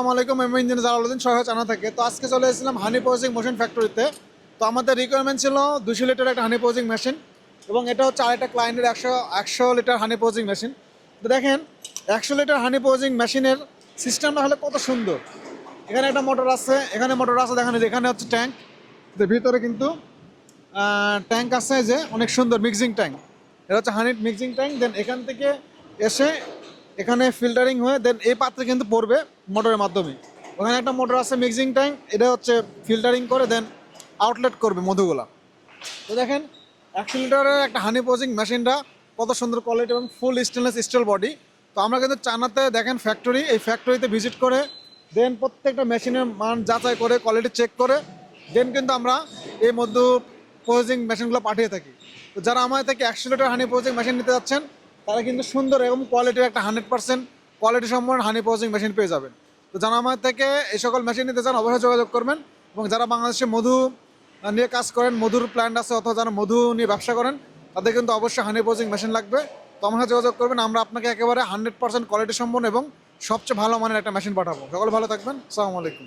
আসসালামু আলাইকুম, আমি ইঞ্জিনিয়ার জালালুদ্দিন সহায় জানা থাকে। তো আজকে চলে এসেছিলাম মোশন ফ্যাক্টরিতে তো আমাদের রিকোয়ারমেন্ট ছিল দুশো লিটার একটা মেশিন এবং এটা হচ্ছে ক্লায়েন্টের একশো একশো লিটার মেশিন তো দেখেন, একশো লিটার হলে কত সুন্দর। এখানে একটা মোটর এখানে মোটর যে এখানে হচ্ছে ট্যাঙ্ক ভিতরে কিন্তু ট্যাঙ্ক আছে যে অনেক সুন্দর মিক্সিং ট্যাঙ্ক এটা হচ্ছে হানি মিক্সিং ট্যাঙ্ক দেন এখান থেকে এসে এখানে ফিল্টারিং হয়ে দেন এই পাত্রে কিন্তু পড়বে মোটরের মাধ্যমে। ওখানে একটা মোটর আছে মিক্সিং ট্যাঙ্ক এটা হচ্ছে ফিল্টারিং করে দেন আউটলেট করবে মধুগুলা। তো দেখেন একশো লিটারের একটা হানি পোজিং মেশিনটা কত সুন্দর কোয়ালিটি এবং ফুল স্টেনলেস স্টিল বডি তো আমরা কিন্তু চানাতে দেখেন ফ্যাক্টরি এই ফ্যাক্টরিতে ভিজিট করে দেন প্রত্যেকটা মেশিনের মান যাচাই করে কোয়ালিটি চেক করে দেন কিন্তু আমরা এই মধু পোজিং মেশিনগুলো পাঠিয়ে থাকি। তো যারা আমাদের থেকে একশো লিটার হানি পোজিং মেশিন নিতে যাচ্ছেন তারা কিন্তু সুন্দর এবং কোয়ালিটির একটা হান্ড্রেড পার্সেন্ট কোয়ালিটি সম্পন্ন হানি পোজিং মেশিন পেয়ে যাবেন। তো যারা আমাদের থেকে এই সকল মেশিন নিতে চান, অবশ্যই যোগাযোগ করবেন এবং যারা বাংলাদেশে মধু নিয়ে কাজ করেন, মধুর প্ল্যান্ট আছে অথবা যারা মধু নিয়ে ব্যবসা করেন, তাদের কিন্তু অবশ্যই হানি পোজিং মেশিন লাগবে। তো আমার যোগাযোগ করবেন, আমরা আপনাকে একেবারে হান্ড্রেড পার্সেন্ট কোয়ালিটি সম্পন্ন এবং সবচেয়ে ভালো মানের একটা মেশিন পাঠাবো। সকলে ভালো থাকবেন, আসসালামু আলাইকুম।